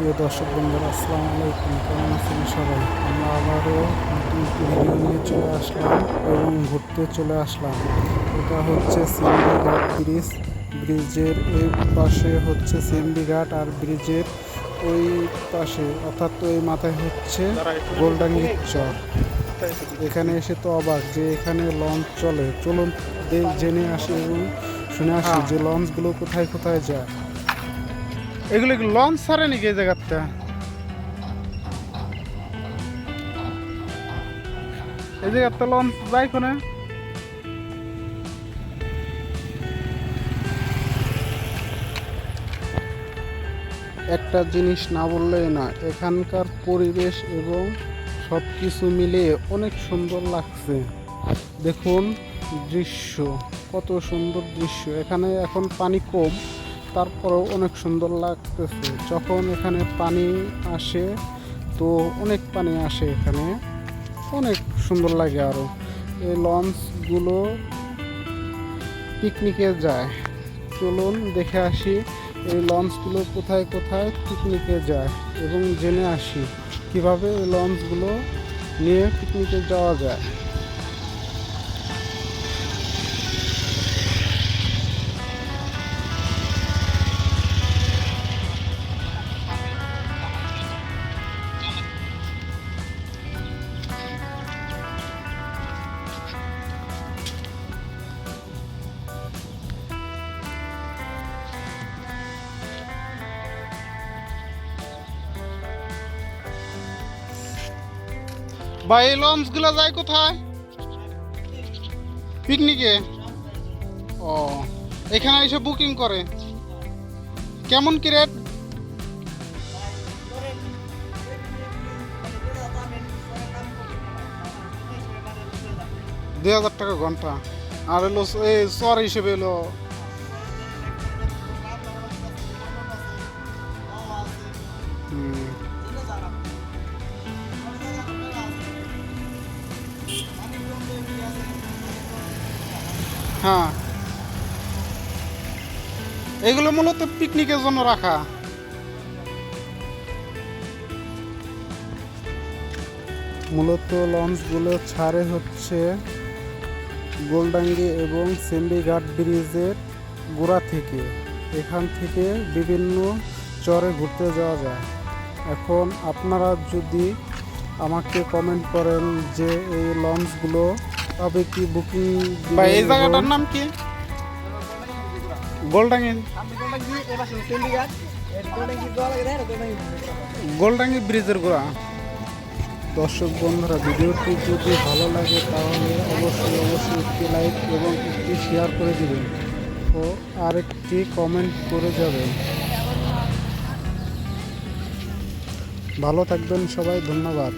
প্রিয় দর্শক বন্ধুরা আসসালামু আলাইকুম। কেমন আছেন সবাই? আমরা আবারও নতুন ভিডিও নিয়ে চলে আসলাম এবং ঘুরতে চলে আসলাম। এটা হচ্ছে সিন্দি ঘাট ব্রিজ। ব্রিজের এই পাশে হচ্ছে সিন্দি ঘাট আর ব্রিজের ওই পাশে অর্থাৎ ওই মাথায় হচ্ছে গোলডাঙ্গির চর। এখানে এসে তো অবাক যে এখানে লঞ্চ চলে। চলুন জেনে আসি এবং শুনে আসি যে লঞ্চগুলো কোথায় কোথায় যায়। এগুলো কি লঞ্চ ছাড়ে নাকি এই জায়গাটা এই জায়গাটা লঞ্চ যায় কোনে? একটা জিনিস না বললেই না এখানকার পরিবেশ এবং সব কিছু মিলিয়ে অনেক সুন্দর লাগছে। দেখুন দৃশ্য, কত সুন্দর দৃশ্য। এখানে এখন পানি কম তারপরেও অনেক সুন্দর লাগতেছে। যখন এখানে পানি আসে, তো অনেক পানি আসে এখানে। অনেক সুন্দর লাগে আরও এই লঞ্চগুলো পিকনিকে যায়। চলুন দেখে আসি এই লঞ্চগুলো কোথায় কোথায় পিকনিকে যায় এবং জেনে আসি কীভাবে এই লঞ্চগুলো নিয়ে পিকনিকে যাওয়া যায়। বা এই লঞ্চগুলো যায় কোথায়? পিকনিকে? ও, এখানে এসে বুকিং করে। কেমন কি রেট? দুই হাজার টাকা ঘণ্টা। আর এলো এই চর হিসেবে এলো হ্যাঁ। এগুলো মূলত পিকনিকের জন্য রাখা। মূলত লঞ্চগুলো ছাড়ে হচ্ছে গোলডাঙ্গি এবং সেন্ডিঘাট ব্রিজের গোড়া থেকে। এখান থেকে বিভিন্ন চরে ঘুরতে যাওয়া যায়। এখন আপনারা যদি আমাকে কমেন্ট করেন যে এই লঞ্চগুলো তবে কি বুকিং বা এই জায়গাটার নাম কি? গোলডাঙ্গি। গোলডাঙ্গি ব্রিজের গোড়া। দর্শক বন্ধুরা ভিডিওটি যদি ভালো লাগে তাহলে অবশ্যই অবশ্যই একটি লাইক এবং একটি শেয়ার করে দেবেন। ও আরেকটি কমেন্ট করে যাবেন ভালো থাকবেন সবাই ধন্যবাদ।